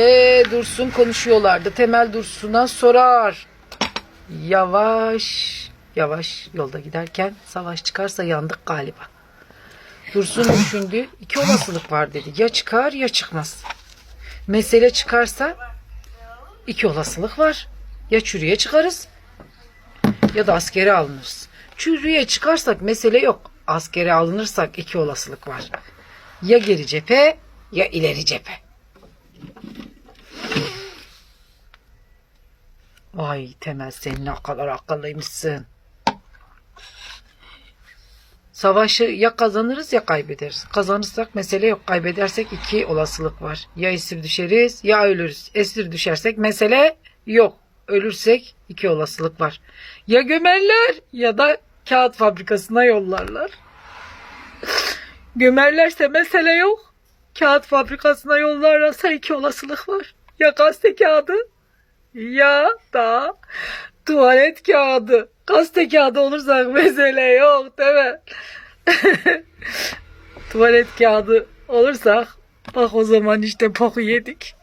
E Dursun konuşuyorlardı. Temel Dursun'a sorar. Yavaş, yavaş yolda giderken savaş çıkarsa yandık galiba. Dursun düşündü. İki olasılık var dedi. Ya çıkar ya çıkmaz. Mesele çıkarsa iki olasılık var. Ya çürüye çıkarız ya da askere alınırız. Çürüye çıkarsak mesele yok. Askere alınırsak iki olasılık var. Ya geri cephe ya ileri cephe. Vay Temel sen ne kadar akıllıymışsın. Savaşı ya kazanırız ya kaybederiz. Kazanırsak mesele yok. Kaybedersek iki olasılık var. Ya esir düşeriz ya ölürüz. Esir düşersek mesele yok. Ölürsek iki olasılık var. Ya gömerler ya da kağıt fabrikasına yollarlar. Gömerlerse mesele yok. Kağıt fabrikasına yollarlarsa iki olasılık var. Ya gazete kağıdı ya da tuvalet kağıdı. Gazete kağıdı olursak mesele yok değil mi? tuvalet kağıdı olursak bak o zaman işte poku yedik.